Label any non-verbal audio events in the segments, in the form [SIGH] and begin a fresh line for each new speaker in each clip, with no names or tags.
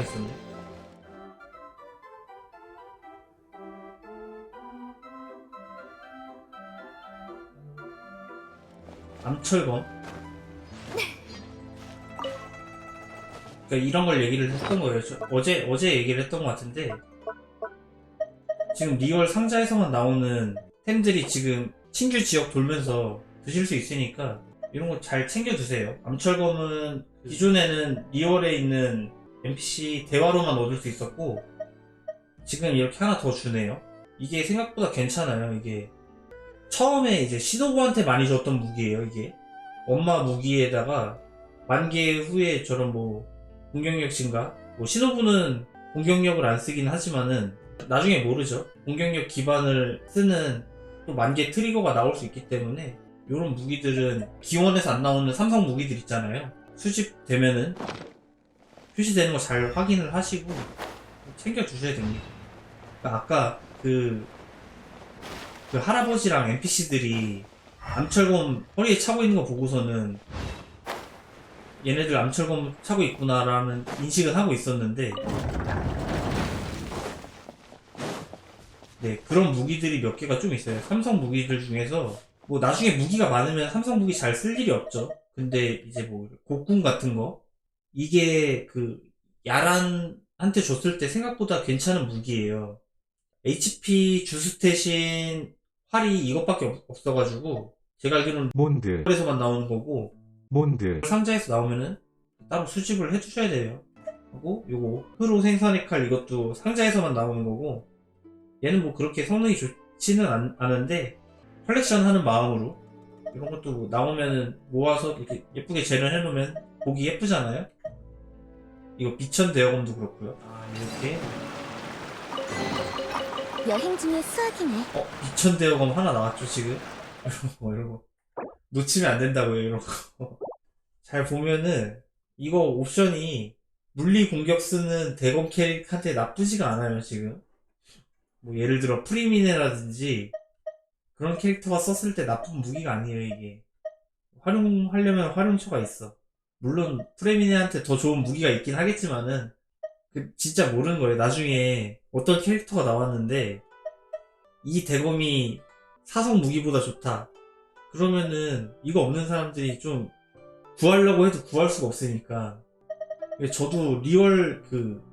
있었네. 암철검. 그러니까 이런 걸 얘기를 했던 거예요. 저- 어제 어제 얘기를 했던 것 같은데 지금 리얼 상자에서만 나오는 템들이 지금 신규 지역 돌면서 드실 수 있으니까 이런 거 잘 챙겨 드세요. 암철검은 기존에는 리얼에 있는 NPC 대화로만 얻을 수 있었고 지금 이렇게 하나 더 주네요. 이게 생각보다 괜찮아요. 이게 처음에 이제 시노부한테 많이 줬던 무기예요. 이게 엄마 무기에다가 만개 후에 저런 뭐 공격력 증가 뭐 시노부는 공격력을 안 쓰긴 하지만은 나중에 모르죠. 공격력 기반을 쓰는 또 만개 트리거가 나올 수 있기 때문에 이런 무기들은 기원에서 안 나오는 삼성 무기들 있잖아요. 수집되면은 표시되는 거 잘 확인을 하시고 챙겨 주셔야 됩니다. 그러니까 아까 그, 그 할아버지랑 NPC들이 암철검 허리에 차고 있는 거 보고서는 얘네들 암철검 차고 있구나라는 인식은 하고 있었는데 네 그런 무기들이 몇 개가 좀 있어요 삼성 무기들 중에서 뭐 나중에 무기가 많으면 삼성 무기 잘 쓸 일이 없죠 근데 이제 뭐 곡궁 같은 거 이게 그 야란한테 줬을 때 생각보다 괜찮은 무기예요 HP 주스탯인 활이 이것밖에 없- 없어가지고 제가 알기로는
몬드,
에서만 나오는 거고
몬드,
상자에서 나오면은 따로 수집을 해주셔야 돼요. 하고 요거 흐로 생선의 칼 이것도 상자에서만 나오는 거고 얘는 뭐 그렇게 성능이 좋지는 않, 않은데 컬렉션 하는 마음으로 이런 것도 나오면은 모아서 이렇게 예쁘게 재련해 놓으면 보기 예쁘잖아요. 이거 비천 대여검도 그렇고요. 아 이렇게
여행 중에 수학이네.
어 비천 대여검 하나 나왔죠 지금 이런 거 이런 거 놓치면 안 된다고요 이런 거. [LAUGHS] 잘 보면은 이거 옵션이 물리 공격 쓰는 대검 캐릭한테 나쁘지가 않아요 지금. 뭐 예를 들어 프리미네라든지 그런 캐릭터가 썼을 때 나쁜 무기가 아니에요 이게. 활용하려면 활용처가 있어. 물론 프레미네한테 더 좋은 무기가 있긴 하겠지만은 그 진짜 모르는 거예요. 나중에 어떤 캐릭터가 나왔는데 이 대검이 사성 무기보다 좋다. 그러면은 이거 없는 사람들이 좀 구하려고 해도 구할 수가 없으니까. 저도 리얼 그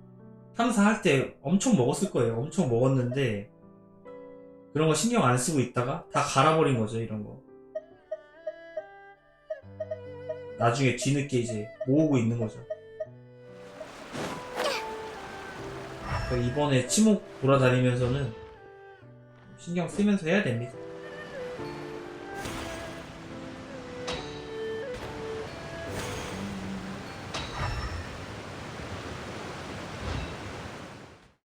탐사할 때 엄청 먹었을 거예요. 엄청 먹었는데 그런 거 신경 안 쓰고 있다가 다 갈아버린 거죠, 이런 거. 나중에 뒤늦게 이제 모으고 있는 거죠. 그러니까 이번에 치목 돌아다니면서는 신경 쓰면서 해야 됩니다.